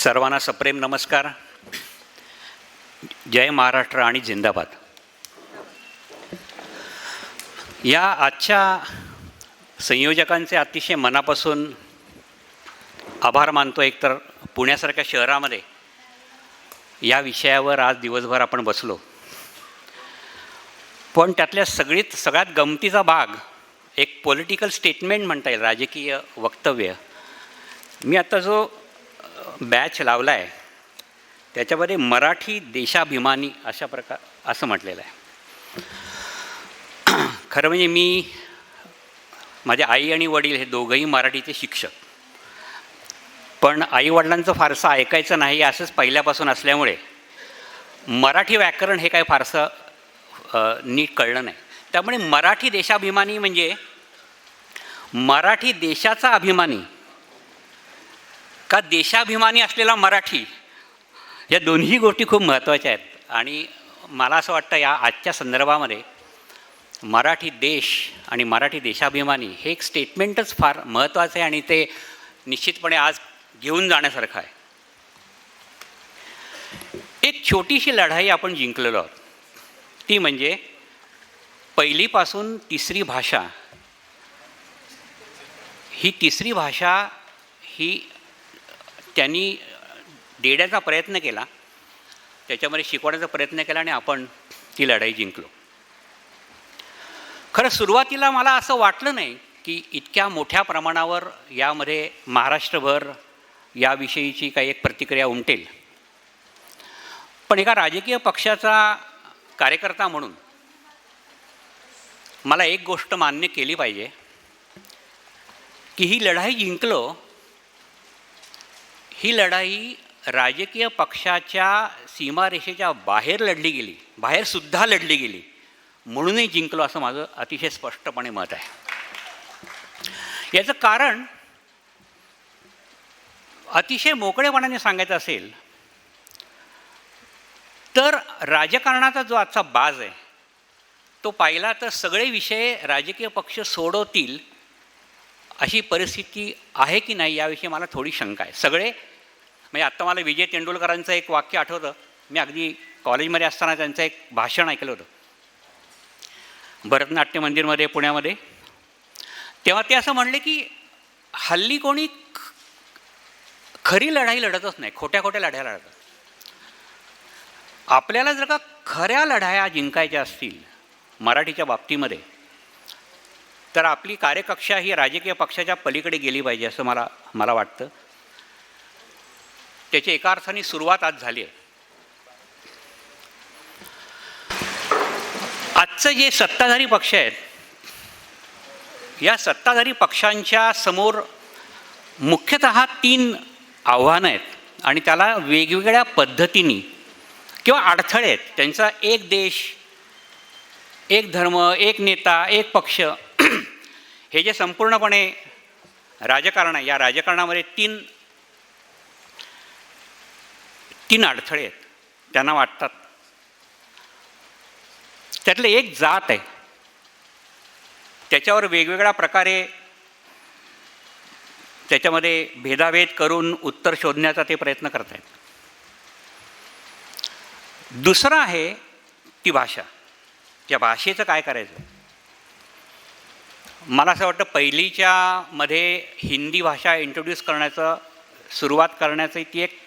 सर्वांना सप्रेम नमस्कार. जय महाराष्ट्र आणि जिंदाबाद. या आजच्या संयोजकांचे अतिशय मनापासून आभार मानतो एकतर पुण्यासारख्या शहरामध्ये. या विषयावर आज दिवसभर आपण बसलो. पण त्यातल्या सगळीत सगळ्यात गमतीचा भाग एक पॉलिटिकल स्टेटमेंट म्हणता येईल राजकीय वक्तव्य. मी आता जो बॅच लावला आहे त्याच्यामध्ये मराठी देशाभिमानी अशा प्रकार असं म्हटलेलं आहे. खरं म्हणजे मी माझ्या आई आणि वडील हे दोघंही मराठीचे शिक्षक. पण आईवडिलांचं फारसं ऐकायचं नाही असंच पहिल्यापासून असल्यामुळे मराठी व्याकरण हे काय फारसं नीट कळलं नाही. त्यामुळे मराठी देशाभिमानी म्हणजे मराठी देशाचा अभिमानी का देशाभिमानी असलेला मराठी? या दोन्ही गोष्टी खूप महत्त्वाच्या आहेत. आणि मला असं वाटतं या आजच्या संदर्भामध्ये मराठी देश आणि मराठी देशाभिमानी हे एक स्टेटमेंटच फार महत्त्वाचं आहे आणि ते निश्चितपणे आज घेऊन जाण्यासारखं आहे. एक छोटीशी लढाई आपण जिंकलेलो आहोत. ती म्हणजे पहिलीपासून तिसरी भाषा. ही तिसरी भाषा ही त्यांनी देण्याचा प्रयत्न केला. त्याच्यामध्ये शिकवण्याचा प्रयत्न केला आणि आपण ती लढाई जिंकलो. खरं सुरुवातीला मला असं वाटलं नाही की इतक्या मोठ्या प्रमाणावर यामध्ये महाराष्ट्रभर याविषयीची काही एक प्रतिक्रिया उमटेल. पण एका राजकीय पक्षाचा कार्यकर्ता म्हणून मला एक गोष्ट मान्य केली पाहिजे की ही लढाई जिंकलो ही लढाई राजकीय पक्षाच्या सीमारेषेच्या बाहेर लढली गेली बाहेरसुद्धा लढली गेली. म्हणूनही जिंकलो असं माझं अतिशय स्पष्टपणे मत आहे. याचं कारण अतिशय मोकळेपणाने सांगायचं असेल तर राजकारणाचा जो आजचा बाज आहे तो पाहिला तर सगळे विषय राजकीय पक्ष सोडवतील अशी परिस्थिती आहे की नाही याविषयी मला थोडी शंका आहे. सगळे म्हणजे आत्ता मला विजय तेंडुलकरांचं एक वाक्य आठवतं. मी अगदी कॉलेजमध्ये असताना त्यांचं एक भाषण ऐकलं होतं. भरतनाट्य मंदिरमध्ये पुण्यामध्ये. तेव्हा ते असं म्हणले की हल्ली कोणी खरी लढाई लढतच नाही. खोट्या खोट्या लढाया लढतात. आपल्याला जर का खऱ्या लढाया जिंकायच्या असतील मराठीच्या बाबतीमध्ये तर आपली कार्यकक्षा ही राजकीय पक्षाच्या पलीकडे गेली पाहिजे असं मला मला वाटतं. त्याची एका अर्थाने सुरुवात आज झाली आहे. आजचं जे सत्ताधारी पक्ष आहेत या सत्ताधारी पक्षांच्या समोर मुख्यतः तीन आव्हानं आहेत आणि त्याला वेगवेगळ्या पद्धतीने किंवा अडथळे आहेत. त्यांचा एक देश एक धर्म एक नेता एक पक्ष हे जे संपूर्णपणे राजकारण आहे या राजकारणामध्ये तीन तीन अडथळे आहेत. त्यांना वाटतात. त्यातले एक जात आहे. त्याच्यावर वेगवेगळ्या प्रकारे त्याच्यामध्ये भेदाभेद करून उत्तर शोधण्याचा ते प्रयत्न करत आहेत दुसरं आहे ती भाषा. या भाषेचं काय करायचं? मला असं वाटतं पहिलीच्या मध्ये हिंदी भाषा इंट्रोड्यूस करण्याचं सुरुवात करण्याचं ती एक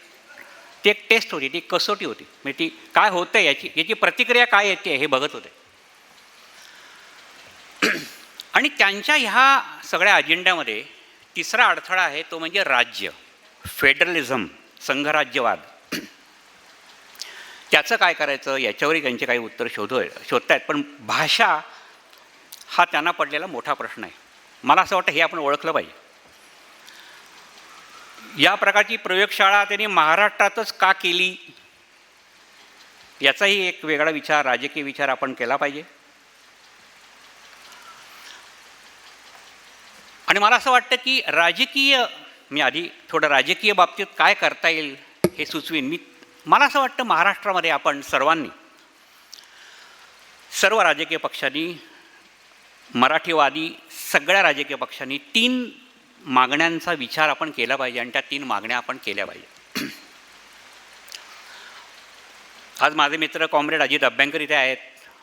ती एक टेस्ट होती ती कसोटी होती. म्हणजे ती काय होतं याची याची प्रतिक्रिया काय येते हे बघत होते. आणि त्यांच्या ह्या सगळ्या अजेंड्यामध्ये तिसरा अडथळा आहे तो म्हणजे राज्य. फेडरलिझम संघराज्यवाद. त्याचं काय करायचं याच्यावरही त्यांचे काही उत्तर शोधो शोधतायत. पण भाषा हा त्यांना पडलेला मोठा प्रश्न आहे. मला असं वाटतं हे आपण ओळखलं पाहिजे. या प्रकारची प्रयोगशाळा त्यांनी महाराष्ट्रातच का केली? याचाही एक वेगळा विचार राजकीय विचार आपण केला पाहिजे. आणि मला असं वाटतं की राजकीय मी आधी थोडं राजकीय बाबतीत काय करता येईल हे सुचवीन. मी मला असं वाटतं महाराष्ट्रामध्ये आपण सर्वांनी सर्व राजकीय पक्षांनी मराठीवादी सगळ्या राजकीय पक्षांनी तीन मागण्यांचा विचार आपण केला पाहिजे आणि त्या तीन मागण्या आपण केल्या पाहिजे. आज माझे मित्र कॉम्रेड अजित अभ्यंकर इथे आहेत.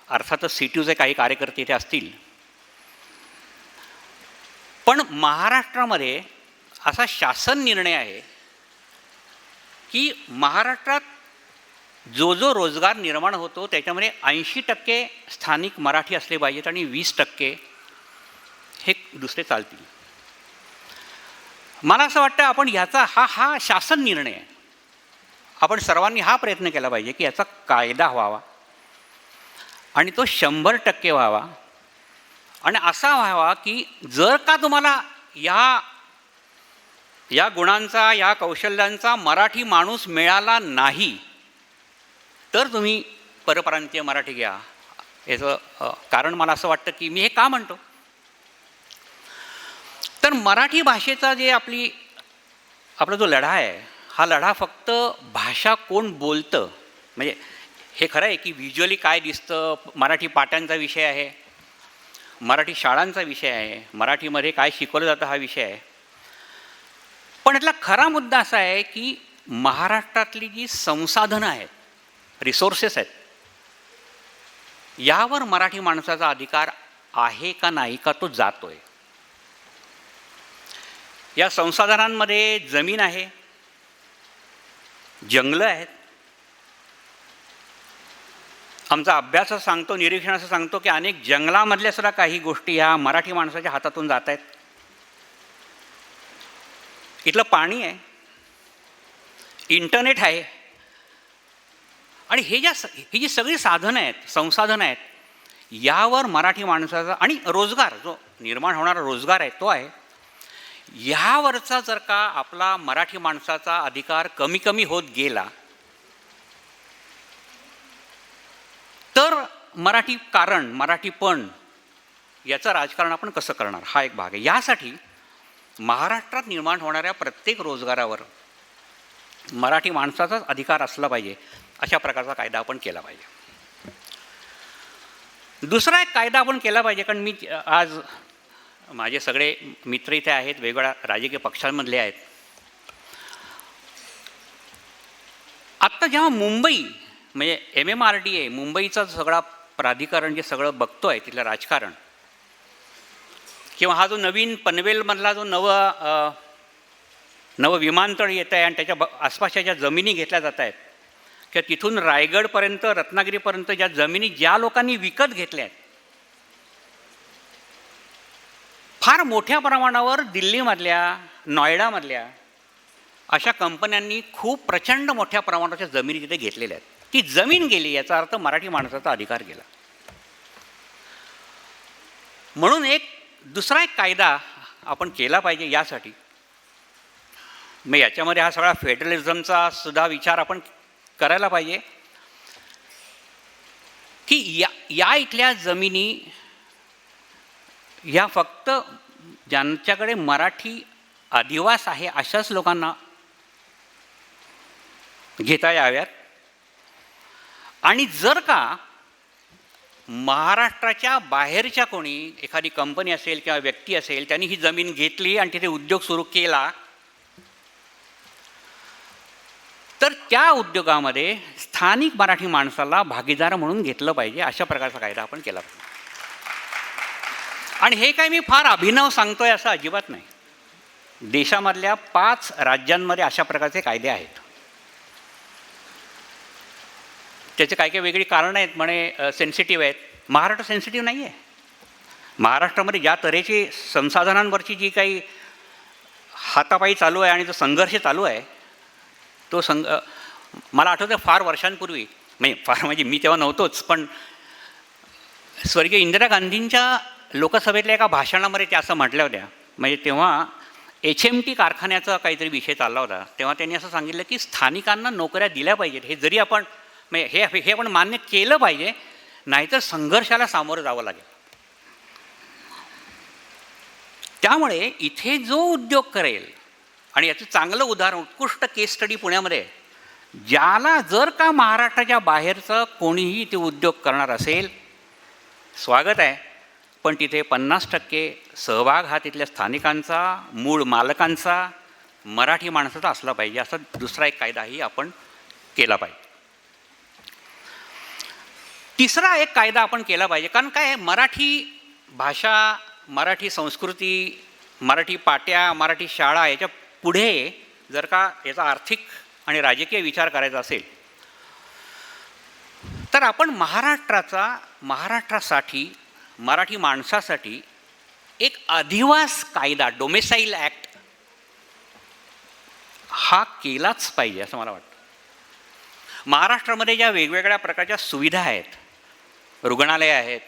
अर्थातच सी टी काही कार्यकर्ते इथे असतील. पण महाराष्ट्रामध्ये असा शासन निर्णय आहे की महाराष्ट्रात जो जो रोजगार निर्माण होतो त्याच्यामध्ये ऐंशी टक्के स्थानिक मराठी असले पाहिजेत आणि वीस टक्के हे दुसरे चालतील. मला असं वाटतं आपण याचा हा हा शासन निर्णय आहे. आपण सर्वांनी हा प्रयत्न केला पाहिजे की याचा कायदा व्हावा. आणि तो शंभर टक्के व्हावा. आणि असा व्हावा की जर का तुम्हाला या या गुणांचा या कौशल्यांचा मराठी माणूस मिळाला नाही तर तुम्ही परप्रांतीय मराठी घ्या. याचं कारण मला असं वाटतं की मी हे का म्हणतो? तर मराठी भाषेचा जे आपली आपला जो लढा आहे हा लढा फक्त भाषा कोण बोलतं? म्हणजे हे खरं आहे की व्हिज्युअली काय दिसतं? मराठी पाट्यांचा विषय आहे. मराठी शाळांचा विषय आहे. मराठीमध्ये काय शिकवलं जातं हा विषय आहे. पण यातला खरा मुद्दा असा आहे की महाराष्ट्रातली जी संसाधनं आहेत रिसोर्सेस आहेत यावर मराठी माणसाचा अधिकार आहे का नाही का तो जातोय. या संसाधनांमध्ये जमीन आहे जंगलं आहेत. आमचा अभ्यास असं सांगतो निरीक्षण असं सांगतो की अनेक जंगलामधल्या सुद्धा काही गोष्टी ह्या मराठी माणसाच्या हातातून जात आहेत. इथलं पाणी आहे इंटरनेट आहे. आणि हे ज्या स- ही जी सगळी साधनं आहेत संसाधनं आहेत यावर मराठी माणसाचा आणि रोजगार जो निर्माण होणारा रोजगार आहे तो आहे. ह्यावरचा जर का आपला मराठी माणसाचा अधिकार कमी कमी होत गेला तर मराठी कारण मराठीपण याचं राजकारण आपण कसं करणार? हा एक भाग आहे. यासाठी महाराष्ट्रात निर्माण होणाऱ्या प्रत्येक रोजगारावर मराठी माणसाचाच अधिकार असला पाहिजे अशा प्रकारचा कायदा आपण केला पाहिजे. दुसरा एक कायदा आपण केला पाहिजे कारण मी आज माझे सगळे मित्र इथे आहेत वेगवेगळ्या राजकीय पक्षांमधले आहेत. आत्ता जेव्हा मुंबई म्हणजे M M R D A मुंबईचा सगळा प्राधिकरण जे सगळं बघतो आहे तिथलं राजकारण किंवा हा जो नवीन पनवेलमधला जो नव नवं विमानतळ येत आहे आणि त्याच्या ब आसपासच्या ज्या जमिनी घेतल्या जात आहेत किंवा तिथून रायगडपर्यंत रत्नागिरीपर्यंत ज्या जमिनी ज्या लोकांनी विकत घेतल्या आहेत फार मोठ्या प्रमाणावर दिल्लीमधल्या नॉयडामधल्या अशा कंपन्यांनी खूप प्रचंड मोठ्या प्रमाणाच्या जमिनी तिथे घेतलेल्या आहेत. ती जमीन गेली याचा अर्थ मराठी माणसाचा अधिकार गेला. म्हणून एक दुसरा एक कायदा आपण केला पाहिजे यासाठी. मग याच्यामध्ये हा सगळा फेडरलिझमचा सुद्धा विचार आपण करायला पाहिजे. की या या इथल्या जमिनी ह्या फक्त ज्यांच्याकडे मराठी अधिवास आहे अशाच लोकांना घेता याव्यात. आणि जर का महाराष्ट्राच्या बाहेरच्या कोणी एखादी कंपनी असेल किंवा व्यक्ती असेल त्यांनी ही जमीन घेतली आणि तिथे उद्योग सुरू केला तर त्या उद्योगामध्ये स्थानिक मराठी माणसाला भागीदार म्हणून घेतलं पाहिजे अशा प्रकारचा कायदा आपण केला पाहिजे. आणि हे काय मी फार अभिनव सांगतोय असं अजिबात नाही. देशामधल्या पाच राज्यांमध्ये अशा प्रकारचे कायदे आहेत. त्याचे काही काही वेगळी कारणं आहेत म्हणे सेन्सिटिव्ह आहेत. महाराष्ट्र सेन्सिटिव्ह नाही आहे महाराष्ट्रामध्ये ज्या तऱ्हेची संसाधनांवरची जी काही हातापायी चालू आहे आणि जो संघर्ष चालू आहे तो संघ मला आठवतं फार वर्षांपूर्वी म्हणजे फार म्हणजे मी तेव्हा नव्हतोच पण स्वर्गीय इंदिरा गांधींच्या लोकसभेतल्या एका भाषणामध्ये त्या असं म्हटल्या होत्या. म्हणजे तेव्हा एच एम टी कारखान्याचा काहीतरी विषय चालला होता. तेव्हा त्यांनी असं सांगितलं की स्थानिकांना नोकऱ्या दिल्या पाहिजेत. हे जरी आपण म्हणजे हे हे आपण मान्य केलं पाहिजे नाहीतर संघर्षाला सामोरं जावं लागेल. त्यामुळे इथे जो उद्योग करेल आणि याचं चांगलं उदाहरण उत्कृष्ट केस स्टडी पुण्यामध्ये ज्याला जर का महाराष्ट्राच्या बाहेरचं कोणीही ते उद्योग करणार असेल स्वागत आहे. पण तिथे पन्नास टक्के सहभाग हा तिथल्या स्थानिकांचा मूळ मालकांचा मराठी माणसाचा असला पाहिजे असा दुसरा एक कायदाही आपण केला पाहिजे. तिसरा एक कायदा आपण केला पाहिजे कारण काय मराठी भाषा मराठी संस्कृती मराठी पाट्या मराठी शाळा याच्यापुढे जर का याचा आर्थिक आणि राजकीय विचार करायचा असेल तर आपण महाराष्ट्राचा महाराष्ट्रासाठी मराठी माणसासाठी एक अधिवास कायदा डोमेसाईल ॲक्ट हा केलाच पाहिजे असं मला वाटतं. महाराष्ट्रामध्ये ज्या वेगवेगळ्या प्रकारच्या सुविधा आहेत रुग्णालय आहेत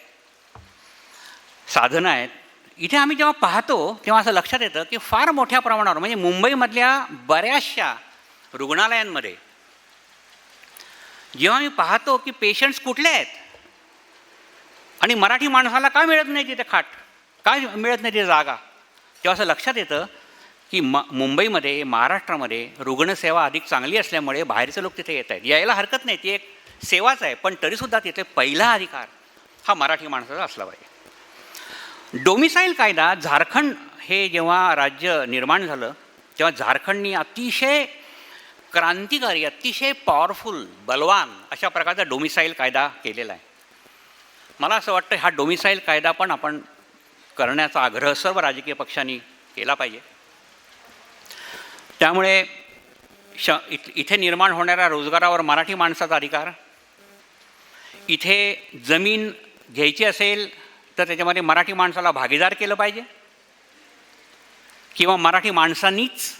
साधनं आहेत इथे आम्ही जेव्हा पाहतो तेव्हा असं लक्षात येतं की फार मोठ्या प्रमाणावर म्हणजे मुंबईमधल्या बऱ्याचशा रुग्णालयांमध्ये जेव्हा मी पाहतो की पेशंट्स कुठले आहेत आणि मराठी माणसाला का मिळत नाही तिथे खाट? का मिळत नाही तिथे जागा? तेव्हा असं लक्षात येतं की म मुंबईमध्ये महाराष्ट्रामध्ये रुग्णसेवा अधिक चांगली असल्यामुळे बाहेरचे लोक तिथे येत आहेत. यायला हरकत नाही. ती एक सेवाच आहे. पण तरीसुद्धा तिथे पहिला अधिकार हा मराठी माणसाचा असला पाहिजे. डोमिसाईल कायदा झारखंड हे जेव्हा राज्य निर्माण झालं तेव्हा झारखंडनी अतिशय क्रांतिकारी अतिशय पॉवरफुल बलवान अशा प्रकारचा डोमिसाईल कायदा केलेला आहे. मला असं वाटतं हा डोमिसाईल कायदा पण आपण करण्याचा आग्रह सर्व राजकीय पक्षांनी केला पाहिजे. त्यामुळे श इथ इथे निर्माण होणाऱ्या रोजगारावर मराठी माणसाचा अधिकार. इथे जमीन घ्यायची असेल तर त्याच्यामध्ये मराठी माणसाला भागीदार केलं पाहिजे. किंवा मराठी माणसांनीच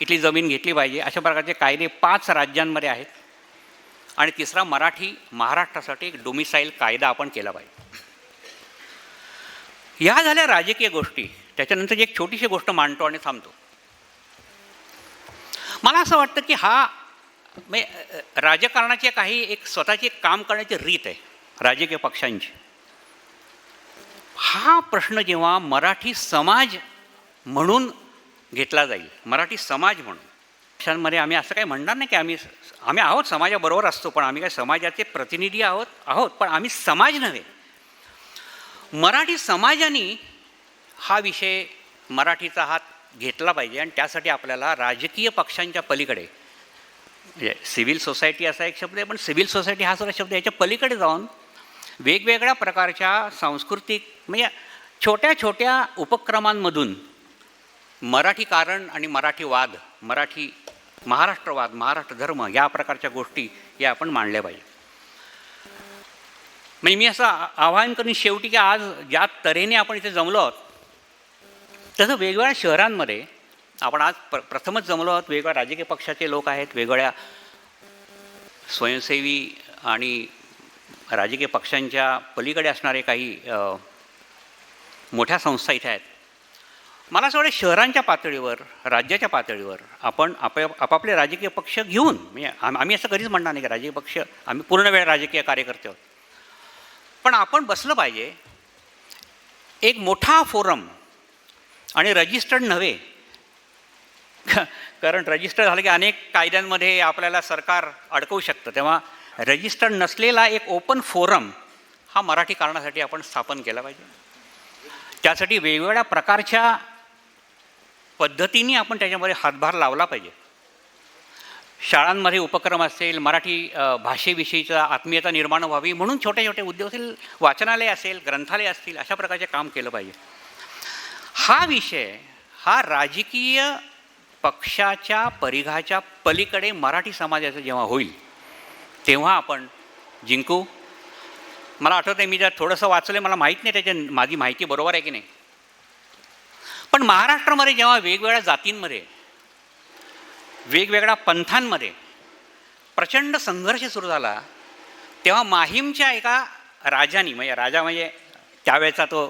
इथली जमीन घेतली पाहिजे. अशा प्रकारचे कायदे पाच राज्यांमध्ये आहेत. आणि तिसरा मराठी महाराष्ट्रासाठी एक डोमिसाईल कायदा आपण केला पाहिजे. ह्या झाल्या राजकीय गोष्टी त्याच्यानंतर एक छोटीशी गोष्ट मांडतो आणि थांबतो. मला असं वाटतं की हा म्हणजे राजकारणाचे काही एक स्वतःची एक काम करण्याची रीत आहे राजकीय पक्षांची. हा प्रश्न जेव्हा मराठी समाज म्हणून घेतला जाईल मराठी समाज म्हणून पक्षांमध्ये आम्ही असं काही म्हणणार नाही की आम्ही आम्ही आहोत समाजाबरोबर असतो पण आम्ही काय समाजाचे प्रतिनिधी आहोत आहोत पण आम्ही समाज नव्हे. मराठी समाजाने हा विषय मराठीचा हात घेतला पाहिजे आणि त्यासाठी आपल्याला राजकीय पक्षांच्या पलीकडे म्हणजे सिव्हिल सोसायटी असा एक शब्द आहे पण सिव्हिल सोसायटी हा सुद्धा शब्द याच्या पलीकडे जाऊन वेगवेगळ्या प्रकारच्या सांस्कृतिक म्हणजे छोट्या छोट्या उपक्रमांमधून मराठी कारण आणि मराठी वाद मराठी महाराष्ट्रवाद महाराष्ट्र धर्म या प्रकारच्या गोष्टी या आपण मांडल्या पाहिजे. म्हणजे मी असं आवाहन करीन शेवटी की आज ज्या तऱ्हेने आपण इथे जमलो आहोत तसं वेगवेगळ्या शहरांमध्ये आपण आज प्र प्रथमच जमलो आहोत वेगवेगळ्या राजकीय पक्षाचे लोक आहेत वेगवेगळ्या स्वयंसेवी आणि राजकीय पक्षांच्या पलीकडे असणारे काही मोठ्या संस्था इथे आहेत. मला असं वाटतं शहरांच्या पातळीवर राज्याच्या पातळीवर आपण आप आपापले राजकीय पक्ष घेऊन म्हणजे आम- आम्ही असं कधीच म्हणणार नाही की राजकीय पक्ष आम्ही पूर्ण वेळ राजकीय कार्यकर्ते आहोत. पण आपण बसलं पाहिजे एक मोठा फोरम आणि रजिस्टर्ड नव्हे. कारण रजिस्टर झालं की अनेक कायद्यांमध्ये आपल्याला सरकार अडकवू शकतं. तेव्हा रजिस्टर्ड नसलेला एक ओपन फोरम हा मराठी कारणासाठी आपण स्थापन केला पाहिजे. त्यासाठी वेगवेगळ्या प्रकारच्या पद्धतीने आपण त्याच्यामध्ये हातभार लावला पाहिजे. शाळांमध्ये उपक्रम असेल मराठी भाषेविषयीचा आत्मीयता निर्माण व्हावी म्हणून छोटे छोटे उद्योग असेल वाचनालय असेल ग्रंथालय असतील अशा प्रकारचे काम केलं पाहिजे. हा विषय हा राजकीय पक्षाच्या परिघाच्या पलीकडे मराठी समाजाचं जेव्हा होईल तेव्हा आपण जिंकू. मला आठवतं आहे मी जर थोडंसं वाचलं मला माहीत नाही त्याच्या माझी माहिती बरोबर आहे की नाही. पण महाराष्ट्रामध्ये जेव्हा वेगवेगळ्या जातींमध्ये वेगवेगळ्या पंथांमध्ये प्रचंड संघर्ष सुरू झाला तेव्हा माहीमच्या एका राजानी म्हणजे राजा म्हणजे त्यावेळेचा तो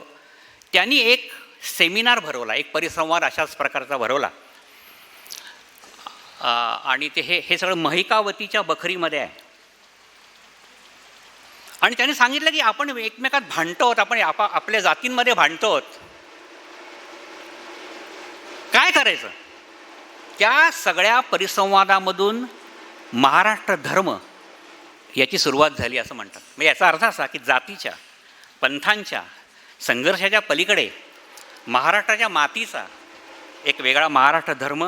त्यांनी एक सेमिनार भरवला एक परिसंवाद अशाच प्रकारचा भरवला. आणि ते हे हे सगळं महिकावतीच्या बखरीमध्ये आहे. आणि त्यांनी सांगितलं की आपण एकमेकात भांडतो आहोत आपण आपा आपल्या जातींमध्ये भांडतो आहोत. काय करायचं? त्या सगळ्या परिसंवादामधून महाराष्ट्र धर्म याची सुरुवात झाली असं म्हणतात. म्हणजे याचा अर्थ असा की जातीच्या पंथांच्या संघर्षाच्या पलीकडे महाराष्ट्राच्या मातीचा एक वेगळा महाराष्ट्र धर्म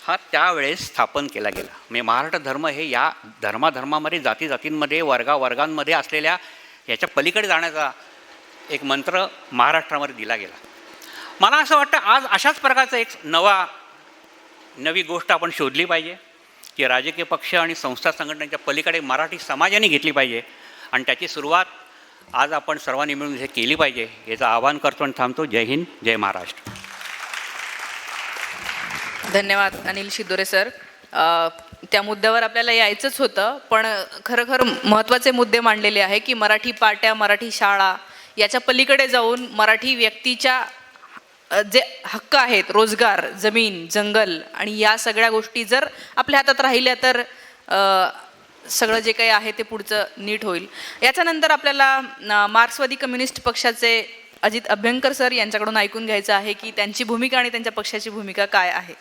हा त्यावेळेस स्थापन केला गेला. म्हणजे महाराष्ट्र धर्म हे या धर्माधर्मामध्ये जाती जातींमध्ये वर्गा वर्गांमध्ये असलेल्या याच्या पलीकडे जाण्याचा एक मंत्र महाराष्ट्रामध्ये दिला गेला. मला असं वाटतं आज अशाच प्रकारचा एक नवा नवी गोष्ट आपण शोधली पाहिजे की राजकीय पक्ष आणि संस्था संघटनांच्या पलीकडे मराठी समाजाने घेतली पाहिजे. आणि त्याची सुरुवात आज आपण सर्वांनी मिळून हे केली पाहिजे याचं आवाहन करतो आणि थांबतो. जय हिंद जय महाराष्ट्र. धन्यवाद अनिल शिदोरे सर. त्या मुद्द्यावर आपल्याला यायचंच होतं पण खरं खरं महत्त्वाचे मुद्दे मांडलेले आहे की मराठी पाट्या मराठी शाळा याच्या पलीकडे जाऊन मराठी व्यक्तीच्या जे हक्क आहेत रोजगार जमीन जंगल आणि या सगळ्या गोष्टी जर आपल्या हातात राहिल्या तर सगळं जे काही आहे ते पुढचं नीट होईल. याच्यानंतर आपल्याला मार्क्सवादी कम्युनिस्ट पक्षाचे अजित अभ्यंकर सर यांच्याकडून ऐकून घ्यायचं आहे की त्यांची भूमिका आणि त्यांच्या पक्षाची भूमिका काय आहे.